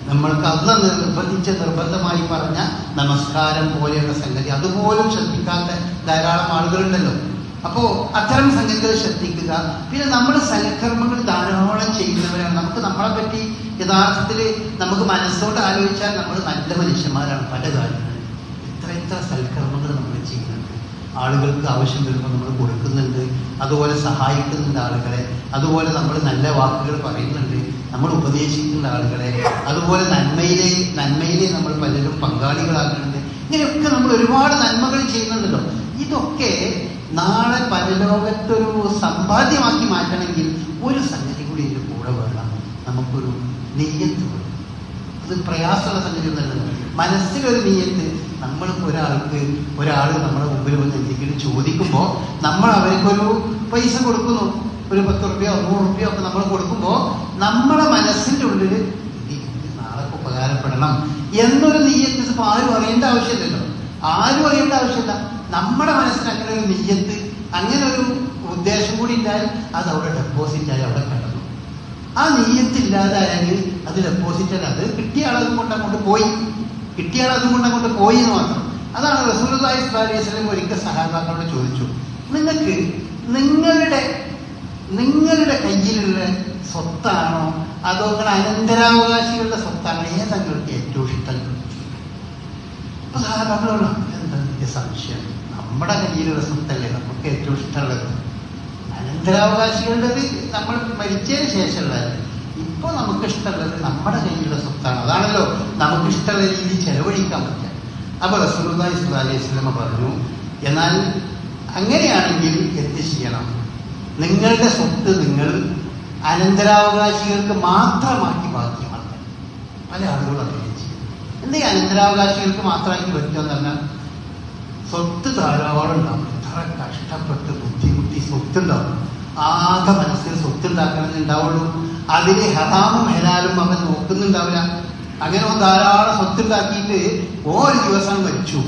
S1: നമ്മൾക്ക് അന്ന് നിർബന്ധിച്ച് നിർബന്ധമായി പറഞ്ഞ നമസ്കാരം പോലെയുള്ള സംഗതി അതുപോലും ശ്രദ്ധിക്കാത്ത ധാരാളം ആളുകളുണ്ടല്ലോ. അപ്പോ അത്തരം സംഗതികൾ ശ്രദ്ധിക്കുക. പിന്നെ നമ്മൾ സൽക്കർമ്മങ്ങൾ ധാരാളം ചെയ്യുന്നവരാണ്. നമുക്ക് നമ്മളെ പറ്റി യഥാർത്ഥത്തിൽ നമുക്ക് മനസ്സോട് ആലോചിച്ചാൽ നമ്മൾ നല്ല മനുഷ്യന്മാരാണ് പല കാര്യങ്ങളും. എത്ര എത്ര സൽക്കർമ്മങ്ങൾ നമ്മൾ ചെയ്യുന്നുണ്ട്. ആളുകൾക്ക് ആവശ്യം വരുമ്പോൾ നമ്മൾ കൊടുക്കുന്നുണ്ട്. അതുപോലെ സഹായിക്കുന്നുണ്ട് ആളുകളെ. അതുപോലെ നമ്മൾ നല്ല വാക്കുകൾ പറയുന്നുണ്ട്. നമ്മൾ ഉപദേശിക്കുന്ന ആളുകളെ. അതുപോലെ നന്മയിലെ നന്മയിലെ നമ്മൾ പലരും പങ്കാളികളാക്കുന്നുണ്ട് ഇങ്ങനെയൊക്കെ നമ്മൾ ഒരുപാട് നന്മകൾ ചെയ്യുന്നുണ്ടല്ലോ. ഇതൊക്കെ നാളെ പരലോകത്തൊരു സമ്പാദ്യമാക്കി മാറ്റണമെങ്കിൽ ഒരു സംഗതി കൂടി എന്റെ കൂടെ വേണം. നമുക്കൊരു നെയ്യത്ത് വേണം. അത് പ്രയാസമുള്ള സംഗതി ഒന്നല്ല. മനസ്സിലൊരു നെയ്യത്ത് നമ്മൾ ഒരാൾക്ക് ഒരാൾ നമ്മുടെ മുമ്പിൽ വന്ന് എന്തെങ്കിലും ചോദിക്കുമ്പോൾ നമ്മൾ അവർക്കൊരു പൈസ കൊടുക്കുന്നു. ഒരു പത്ത് റുപ്യോ നൂറ് റുപ്യോ ഒക്കെ നമ്മൾ കൊടുക്കുമ്പോൾ നമ്മുടെ മനസ്സിന്റെ ഉള്ളിൽ നാളെ ഉപകാരപ്പെടണം. എന്നൊരു നെയ്യത്ത് ഇപ്പോൾ ആരും അറിയേണ്ട ആവശ്യമില്ലല്ലോ. ആരും അറിയേണ്ട ആവശ്യമില്ല. നമ്മുടെ മനസ്സിന് അങ്ങനെ ഒരു നെയ്യത്ത് അങ്ങനെ ഒരു ഉദ്ദേശം കൂടി ഉണ്ടായാൽ അത് അവിടെ ഡെപ്പോസിറ്റ് ആയി അവിടെ കിടന്നു. ആ നീയത്തില്ലാതായെങ്കിൽ അത് ഡെപ്പോസിറ്റ് അല്ല അത് കിട്ടിയ ആളതും കൊണ്ട് അങ്ങോട്ട് പോയി. കിട്ടിയ ആളതും കൊണ്ട് അങ്ങോട്ട് പോയി എന്ന് മാത്രം. അതാണ് റസൂലി സ്വലം ഒരിക്കൽ സഹാബാക്കളോട് ചോദിച്ചു നിങ്ങൾക്ക് നിങ്ങളുടെ നിങ്ങളുടെ കയ്യിലുള്ള സ്വത്താണോ? അതോ നിങ്ങളുടെ അനന്തരാവകാശികളുടെ സ്വത്താണോ? ഏതാ നിങ്ങൾക്ക് ഏറ്റവും ഇഷ്ടം? അപ്പൊ സഹാബാക്കളോട് എന്താ സംശയം നമ്മുടെ കയ്യിലുള്ള സ്വത്തല്ലേ നമുക്ക് ഏറ്റവും ഇഷ്ടമുള്ളത്. അനന്തരാവകാശികളുടേത് നമ്മൾ മരിച്ചതിന് ശേഷമുള്ളത് ഇപ്പൊ നമുക്ക് ഇഷ്ടമുള്ളത് നമ്മുടെ കയ്യിലുള്ള സ്വത്താണ്. അതാണല്ലോ നമുക്ക് ഇഷ്ടമുള്ള രീതിയിൽ ചെലവഴിക്കാൻ പറ്റുക. അപ്പൊ റസൂർദായി സ്വല്ലല്ലാഹി അലൈഹി പറഞ്ഞു എന്നാൽ അങ്ങനെയാണെങ്കിൽ എന്ത് ചെയ്യണം? നിങ്ങളുടെ സ്വത്ത് നിങ്ങൾ അനന്തരാവകാശികൾക്ക് മാത്രമാക്കി ബാധ്യമാണ് പല ആളുകളും അങ്ങനെ ചെയ്യും. എന്താ ഈ അനന്തരാവകാശികൾക്ക് മാത്രമാക്കി പറ്റുക എന്ന് പറഞ്ഞാൽ സ്വത്ത് ധാരാളം ഉണ്ടാവും എത്ര കഷ്ടപ്പെട്ട് ബുദ്ധിമുട്ടി സ്വത്തുണ്ടാവും. ആകെ മനസ്സിൽ സ്വത്തുണ്ടാക്കണമെന്ന് ഉണ്ടാവുള്ളൂ. അതിന് ഹറാമും ഹലാലും അവൻ നോക്കുന്നുണ്ടാവില്ല. അങ്ങനെ ധാരാളം സ്വത്തുണ്ടാക്കിയിട്ട് ഒരു ദിവസം മരിച്ചു.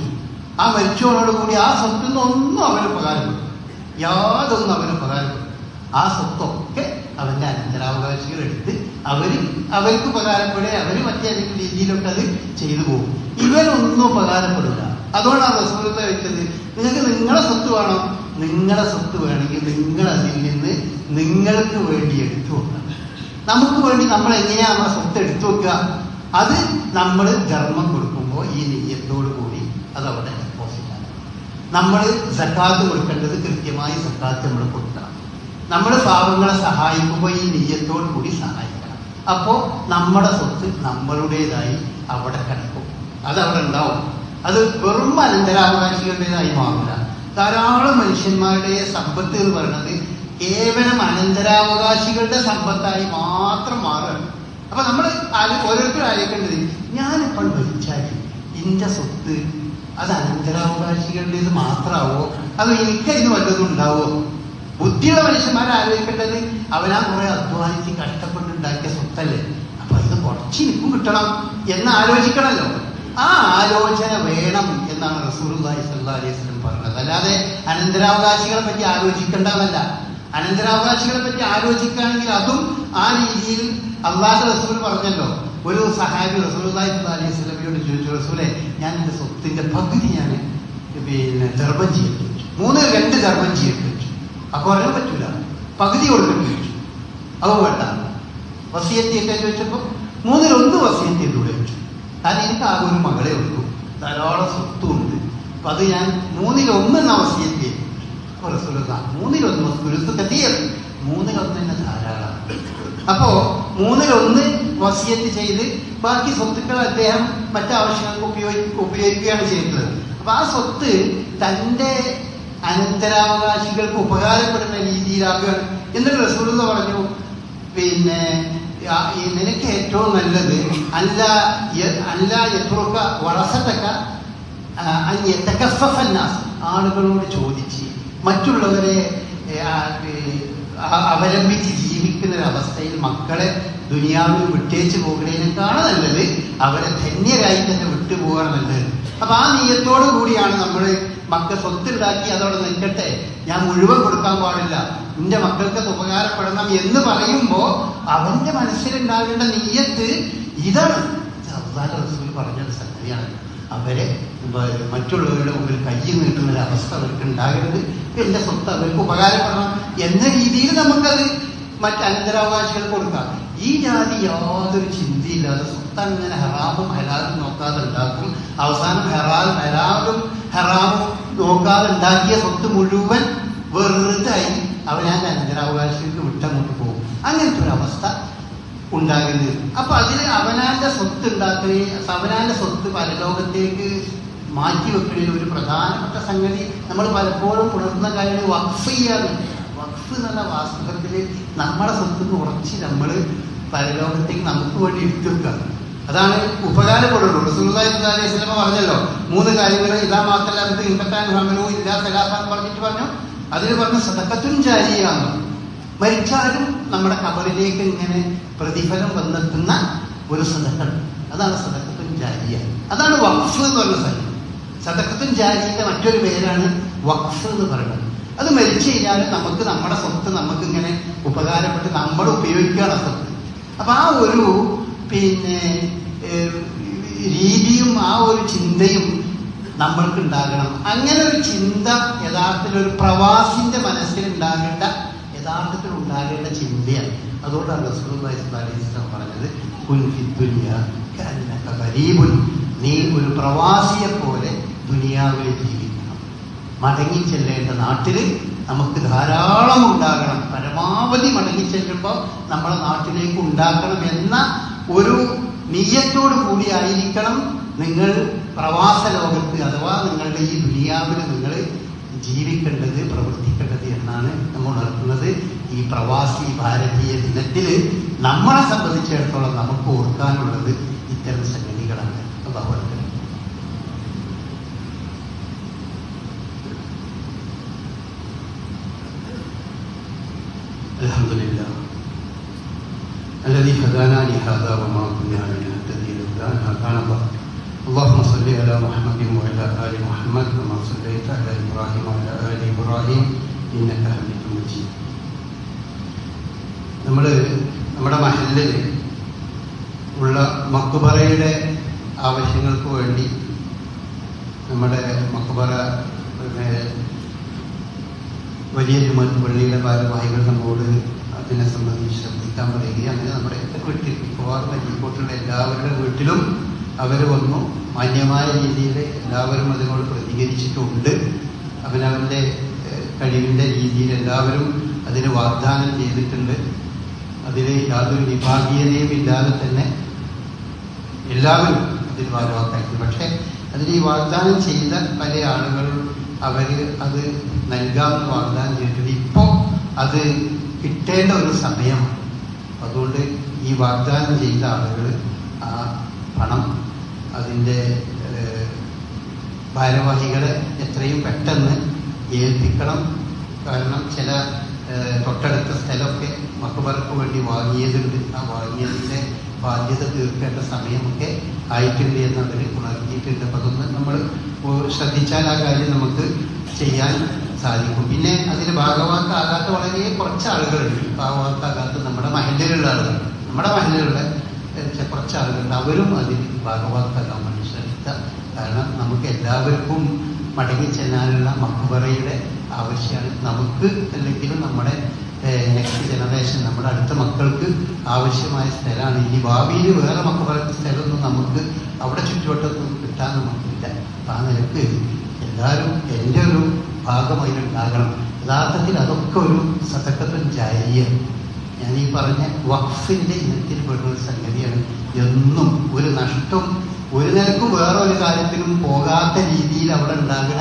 S1: ആ മരിച്ചവനോടുകൂടി ആ സ്വത്തിൽ നിന്നൊന്നും അവന് ഉപകാരമില്ല. യാതൊന്നും അവന് ഉപകാരമില്ല. ആ സ്വത്തൊക്കെ അവന്റെ അനന്തരാവകാശികൾ എടുത്ത് അവർ അവർക്ക് ഉപകാരപ്പെടുക അവർ മറ്റേതെങ്കിലും രീതിയിലൊക്കെ അത് ചെയ്തു പോകും. ഇവനൊന്നും ഉപകാരപ്പെടില്ല. അതുകൊണ്ടാണ് റസൂലത്തെ വെച്ചത്. നിങ്ങൾക്ക് നിങ്ങളെ സ്വത്ത് വേണോ? നിങ്ങളെ സ്വത്ത് വേണമെങ്കിൽ നിങ്ങൾ അതിൽ നിന്ന് നിങ്ങൾക്ക് വേണ്ടി എടുത്തു വെക്കണം നമുക്ക് വേണ്ടി നമ്മൾ എങ്ങനെയാ നമ്മളെ സ്വത്ത് എടുത്തു വെക്കുക? അത് നമ്മൾ ധർമ്മം കൊടുക്കുമ്പോൾ ഈ നെയ്യത്തോടു കൂടി ഡെപ്പോസിറ്റ് ആണ്. നമ്മൾ സക്കാത്ത് കൊടുക്കേണ്ടത് കൃത്യമായി സക്കാത്ത് നമ്മൾ കൊടുക്കണം. നമ്മൾ പാവങ്ങളെ സഹായിക്കുമ്പോൾ ഈ നെയ്യത്തോടു കൂടി സഹായിക്കണം. അപ്പോൾ നമ്മുടെ സ്വത്ത് നമ്മളുടേതായി അവിടെ കിടക്കും. അതവിടെ ഉണ്ടാവും. അത് വെറും അനന്തരാവകാശികളുടേതായി മാറില്ല. ധാരാളം മനുഷ്യന്മാരുടെ സമ്പത്ത് എന്ന് പറയുന്നത് കേവലം അനന്തരാവകാശികളുടെ സമ്പത്തായി മാത്രം മാറുകയാണ്. അപ്പൊ നമ്മൾ ഓരോരുത്തരും ആലോചിക്കേണ്ടത് ഞാനിപ്പോൾ മരിച്ചാൽ എന്റെ സ്വത്ത് അത് അനന്തരാവകാശികളുടേത് മാത്രമാവോ? അത് എനിക്കതിന് വല്ലതും ഉണ്ടാവോ? ബുദ്ധിയുള്ള മനുഷ്യന്മാർ ആലോചിക്കേണ്ടത് അവനാ കുറെ അധ്വാനിച്ച് കഷ്ടപ്പെട്ടുണ്ടാക്കിയ സ്വത്തല്ലേ? അപ്പൊ ഇത് കുറച്ച് എനിക്കും കിട്ടണം എന്ന് ആലോചിക്കണമല്ലോ. ആ ആലോചന വേണം എന്നാണ് റസൂലുള്ളാഹി സല്ലാ അലൈഹി സ്വലം പറഞ്ഞത്. അല്ലാതെ അനന്തരാവകാശികളെ പറ്റി ആലോചിക്കേണ്ടതല്ല. അനന്തരാവകാശികളെ പറ്റി ആലോചിക്കുകയാണെങ്കിൽ അതും ആ രീതിയിൽ അള്ളാഹ് റസൂൽ പറഞ്ഞല്ലോ. ഒരു സഹാബി റസൂലുള്ളാഹി സല്ലാ അലൈഹി സ്വലമിയോട് ചോദിച്ചു റസൂലെ ഞാൻ എന്റെ സ്വത്തിന്റെ പകുതി ഞാൻ പിന്നെ ധർമ്മം ചെയ്യട്ടെ മൂന്ന് രണ്ട് ധർമ്മം ചെയ്യട്ടെ അപ്പൊ പറയാൻ പറ്റൂല. പകുതി കൊടുക്കേണ്ടി അത് വേണ്ട. വസിയത്തിയൊക്കെ ചോദിച്ചപ്പോൾ മൂന്നിലൊന്ന് വസിയത്തി കാരണം എനിക്ക് ആകെ ഒരു മകളെ ഉള്ളൂ. ധാരാളം സ്വത്തുണ്ട്. അപ്പൊ അത് ഞാൻ മൂന്നിലൊന്ന് എന്ന വസിയത്തി മൂന്നിലൊന്ന് മൂന്നിലൊന്ന് തന്നെ ധാരാളം. അപ്പോ മൂന്നിലൊന്ന് വസിയത്ത് ചെയ്ത് ബാക്കി സ്വത്തുക്കൾ അദ്ദേഹം മറ്റാവശ്യങ്ങൾക്ക് ഉപയോഗി ഉപയോഗിക്കുകയാണ് ചെയ്യുന്നത്. അപ്പൊ ആ സ്വത്ത് തന്റെ അനന്തരാവകാശികൾക്ക് ഉപകാരപ്പെടുന്ന രീതിയിലാക്കുകയാണ്. എന്നിട്ട് റസൂൽ പറഞ്ഞു പിന്നെ നിനക്ക് ഏറ്റവും നല്ലത് അല്ല അല്ല എത്രക്ക വളസത്തക്ക എത്തക്കഫന്നാസ് ആളുകളോട് ചോദിച്ച് മറ്റുള്ളവരെ അവലംബിച്ച് ജീവിക്കുന്ന ഒരവസ്ഥയിൽ മക്കളെ ദുനിയാവിൽ വിട്ടേച്ച് പോകുന്നതിനേക്കാണ് നല്ലത് അവരെ ധന്യരായി തന്നെ വിട്ടുപോകാൻ നല്ലത് അപ്പൊ ആ നീയത്തോടു കൂടിയാണ് നമ്മൾ മക്കൾ സ്വത്തുണ്ടാക്കി അതോടെ നിൽക്കട്ടെ. ഞാൻ മുഴുവൻ കൊടുക്കാൻ പാടില്ല. നിന്റെ മക്കൾക്ക് ഉപകാരപ്പെടണം എന്ന് പറയുമ്പോ അവന്റെ മനസ്സിലുണ്ടാകേണ്ട നീയത്ത് ഇതാണ്. ഇത് അള്ളാഹ് റസൂൽ പറഞ്ഞൊരു സംഗതിയാണ്. അവരെ മറ്റുള്ളവരുടെ മുമ്പിൽ കൈ നീട്ടുന്ന ഒരു അവസ്ഥ അവർക്ക് ഉണ്ടാകരുത്. എന്റെ സ്വത്ത് അവർക്ക് ഉപകാരപ്പെടണം എന്ന രീതിയിൽ നമുക്കത് മറ്റ് അനന്തരാവകാശികൾ കൊടുക്കാം. ഈ ജാതി യാതൊരു ചിന്തയില്ലാതെ സ്വത്ത് അങ്ങനെ ഹെറാബും ഹലാലും നോക്കാതെ ഉണ്ടാക്കും. അവസാനം ഹെറാൽ ഹലാലും ഹെറാബും നോക്കാതെ ഉണ്ടാക്കിയ സ്വത്ത് മുഴുവൻ വെറുതായി അവനാന്റെ അനന്തരാവകാശികൾക്ക് വിട്ടങ്ങോട്ട് പോകും. അങ്ങനത്തെ ഒരു അവസ്ഥ ഉണ്ടാകുന്നത് അപ്പൊ അതിന് അവനാന്റെ സ്വത്ത് ഉണ്ടാക്കുകയും അവനാന്റെ സ്വത്ത് പരലോകത്തേക്ക് മാറ്റി വെക്കുന്നതിൽ ഒരു പ്രധാനപ്പെട്ട സംഗതി. നമ്മൾ പലപ്പോഴും പുലർത്തുന്ന കാര്യങ്ങൾ വഖഫ് ചെയ്യാറുണ്ട് വഖഫ് എന്നുള്ള വാസ്തവത്തിൽ നമ്മുടെ സ്വത്ത് ഉറച്ച് നമ്മൾ പരലോകത്തേക്ക് നമുക്ക് വേണ്ടി എടുത്തു വെക്കുക അതാണ് ഉപകാരപ്പെടുള്ളൂ. വസല്ലം പറഞ്ഞല്ലോ മൂന്ന് കാര്യങ്ങൾ ഇതാ മാത്രമല്ല ഇമ്പത്താൻ ഹമലു ഇല്ലാ സലാസ പറഞ്ഞിട്ട് പറഞ്ഞു. അതിൽ പറഞ്ഞു സതക്കത്തും ജാരിയാണ്. മരിച്ചാലും നമ്മുടെ കബറിലേക്ക് ഇങ്ങനെ പ്രതിഫലം വന്നെത്തുന്ന ഒരു സദക്കം അതാണ് സതക്കത്തും ജാരിയ. അതാണ് വഖഫ് എന്ന് പറഞ്ഞ സ്ഥലം. സതക്കത്തും ജാരിയുടെ മറ്റൊരു പേരാണ് വഖഫ് എന്ന് പറയുന്നത്. അത് മരിച്ചു കഴിഞ്ഞാൽ നമുക്ക് നമ്മുടെ സ്വത്ത് നമുക്ക് ഇങ്ങനെ ഉപകാരപ്പെട്ട് നമ്മൾ ഉപയോഗിക്കുകയാണ് സ്വത്ത്. അപ്പൊ ആ ഒരു പിന്നെ രീതിയും ആ ഒരു ചിന്തയും നമ്മൾക്ക് ഉണ്ടാകണം അങ്ങനെ ഒരു ചിന്ത യഥാർത്ഥത്തിൽ ഒരു പ്രവാസിന്റെ മനസ്സിൽ ഉണ്ടാകേണ്ട യഥാർത്ഥത്തിൽ ഉണ്ടാകേണ്ട ചിന്തയാണ്. അതുകൊണ്ടാണ് വസല്ലം പറഞ്ഞത് നീ ഒരു പ്രവാസിയെ പോലെ ദുനിയാവിൽ ജീവിക്കണം. മടങ്ങി ചെല്ലേണ്ട നാട്ടിൽ നമുക്ക് ധാരാളം ഉണ്ടാകണം. പരമാവധി മടങ്ങി ചെല്ലുമ്പോൾ നമ്മുടെ നാട്ടിലേക്ക് ഉണ്ടാക്കണം എന്ന ഒരു നീയത്തോടു കൂടി ആയിരിക്കണം നിങ്ങൾ പ്രവാസ ലോകത്ത് അഥവാ നിങ്ങളുടെ ഈ ദുനിയാവിൽ നിങ്ങൾ ജീവിക്കേണ്ടത് പ്രവർത്തിക്കേണ്ടത് എന്നാണ് നമ്മൾ ഉണർത്തുന്നത്. ഈ പ്രവാസി ഭാരതീയ ദിനത്തിൽ നമ്മളെ സംബന്ധിച്ചിടത്തോളം നമുക്ക് ഓർക്കാനുള്ളത് ഇത്തരം സംഗതികളാണ്. അള്ളാഹു الحمد لله الذي هدانا لهذا وما كنا لنهتدي لولا ان هدانا الله اللهم صل على محمد وعلى ال محمد كما صليت على ابراهيم وعلى ال ابراهيم انك حميد مجيد നമ്മൾ നമ്മുടെ മഹലിൽ ഉള്ള മക്കുബറയുടെ ആവശ്യങ്ങൾക്ക് വേണ്ടി നമ്മുടെ മക്കുബറ പിന്നെ വലിയ പള്ളിയുടെ ഭാരവാഹികൾ നമ്മോട് അതിനെ സംബന്ധിച്ച് ശ്രദ്ധിക്കാൻ പറയുകയും അങ്ങനെ നമ്മുടെ വീട്ടിൽ മിക്കവാറും അരീക്കോട്ടുള്ള എല്ലാവരുടെ വീട്ടിലും അവർ വന്നു. മാന്യമായ രീതിയിൽ എല്ലാവരും അതിനോട് പ്രതികരിച്ചിട്ടുണ്ട്. അവനവന്റെ കഴിവിന്റെ രീതിയിൽ എല്ലാവരും അതിന് വാഗ്ദാനം ചെയ്തിട്ടുണ്ട്. അതിൽ യാതൊരു വിഭാഗീയതയും ഇല്ലാതെ തന്നെ എല്ലാവരും അതിന് ഭാഗവാക്കായിരുന്നു പക്ഷേ അതിൽ ഈ വാഗ്ദാനം ചെയ്ത പല ആളുകൾ അവർ അത് നൽകാമെന്ന് വാഗ്ദാനം ചെയ്തിട്ടുണ്ട് ഇപ്പോൾ അത് കിട്ടേണ്ട ഒരു സമയമാണ്. അതുകൊണ്ട് ഈ വാഗ്ദാനം ചെയ്ത ആളുകൾ ആ പണം അതിന്റെ ഭാരവാഹികളെ എത്രയും പെട്ടെന്ന് ഏൽപ്പിക്കണം. കാരണം ചില തൊട്ടടുത്ത സ്ഥലമൊക്കെ മക്കുപറക്ക് വേണ്ടി വാങ്ങിയതുണ്ട്. ആ വാങ്ങിയതിന്റെ ബാധ്യത തീർക്കേണ്ട സമയമൊക്കെ ആയിട്ടുണ്ട് എന്ന് ഉണർത്തിയിട്ടുണ്ട്. അപ്പം അതൊന്ന് നമ്മൾ ശ്രദ്ധിച്ചാൽ ആ കാര്യം നമുക്ക് ചെയ്യാൻ സാധിക്കും പിന്നെ അതിൽ ഭാഗവാക്കാകാത്ത വളരെ കുറച്ച് ആളുകളുണ്ട്. ഭാഗവാക്കാകാത്ത നമ്മുടെ മഹലിലുള്ള ആളുകൾ. നമ്മുടെ മഹലിലുള്ള കുറച്ച് ആളുകളുണ്ട്. അവരും അതിൽ ഭാഗവാക്കാകാൻ വേണ്ടി ശ്രമിക്കുക കാരണം നമുക്ക് എല്ലാവർക്കും മടങ്ങി ചെല്ലാനുള്ള മക്ബറയുടെ ആവശ്യമാണ്. നമുക്ക് അല്ലെങ്കിൽ നമ്മുടെ നെക്സ്റ്റ് ജനറേഷൻ നമ്മുടെ അടുത്ത മക്കൾക്ക് ആവശ്യമായ സ്ഥലമാണ്. ഇനി ഭാവിയിൽ വേറെ മക്കുബറക്ക് സ്ഥലമൊന്നും നമുക്ക് അവിടെ ചുറ്റുവട്ടത്തൊന്നും കിട്ടാൻ നമുക്കില്ല. ആ നിലയ്ക്ക് എല്ലാവരും എന്റെ ഒരു ഭാഗം അതിലുണ്ടാകണം യഥാർത്ഥത്തിൽ അതൊക്കെ ഒരു സതക്കത്തും ജാരിയ ഞാൻ ഈ പറഞ്ഞ വഖഫിന്റെ ഇനത്തിൽ പെടുന്ന സംഗതിയാണ്. എന്നും ഒരു നഷ്ടം ഒരു നിലക്കും വേറെ ഒരു കാര്യത്തിനും പോകാത്ത രീതിയിൽ അവിടെ ഉണ്ടാകണ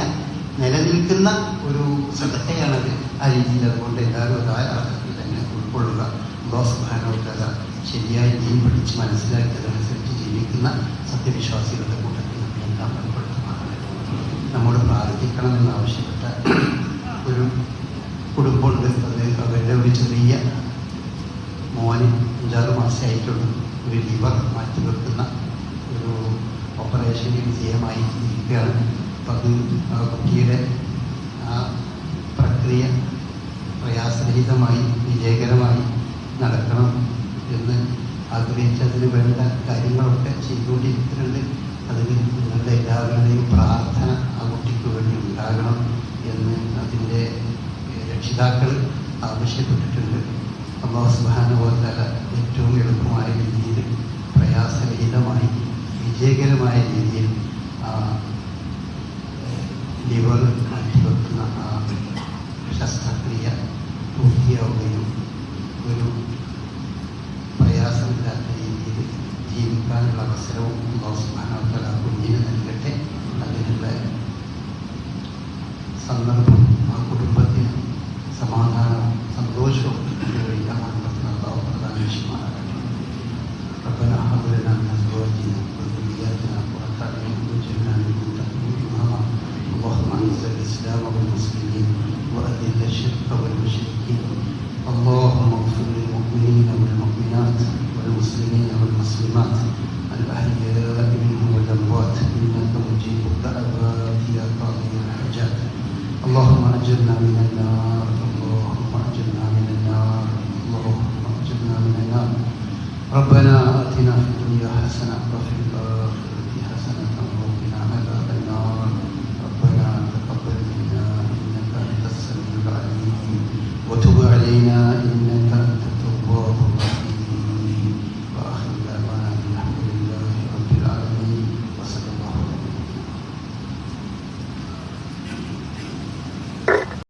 S1: നിലനിൽക്കുന്ന ഒരു സദക്കയാണത് ആ രീതിയിൽ അതുകൊണ്ട് എല്ലാവരും അർത്ഥത്തിൽ തന്നെ ഉൾക്കൊള്ളുക. ദോസ്ബാനോട്ടത ശരിയായി നീ പഠിച്ച് മനസ്സിലാക്കിയതനുസരിച്ച് ജീവിക്കുന്ന സത്യവിശ്വാസികളുടെ കൂട്ടത്തിൽ നമ്മളെല്ലാം പങ്കെടുത്തുമാണ് നമ്മോട് പ്രാർത്ഥിക്കണമെന്ന് ആവശ്യപ്പെട്ട. ഒരു കുടുംബമുണ്ട് അത് അവരുടെ ഒരു ചെറിയ മോന് അഞ്ചാറ് മാസമായിട്ടുള്ള ഒരു ലിവർ മാറ്റി വെക്കുന്ന ഒരു ഓപ്പറേഷന് വിജയമായി ഇരിക്കുകയാണ്. അപ്പം അത് ആ കുട്ടിയുടെ ആ പ്രക്രിയ പ്രയാസരഹിതമായി വിജയകരമായി നടക്കണം എന്ന് ആഗ്രഹിച്ച് അതിന് വേണ്ട കാര്യങ്ങളൊക്കെ ചെയ്തുകൊണ്ടിരിക്കുന്നുണ്ട്. അതിന് നിങ്ങളുടെ എല്ലാവരുടെയും പ്രാർത്ഥന ആ കുട്ടിക്ക് വേണ്ടി ഉണ്ടാകണം. എന്ന് അതിന്റെ രക്ഷിതാക്കൾ ആവശ്യപ്പെട്ടിട്ടുണ്ട്. അള്ളാഹു സുബാനുഭവത്തല ഏറ്റവും എളുപ്പമായ രീതിയിൽ പ്രയാസരഹിതമായി വിജയകരമായ രീതിയിൽ ലിവർ മാറ്റിവെക്കുന്ന ആ ശസ്ത്രക്രിയ പൂർത്തിയാവുകയും ഒരു പ്രയാസമില്ലാത്ത രീതിയിൽ ജീവിക്കാനുള്ള അവസരവും അള്ളാഹു സുബാനുഭവത്തല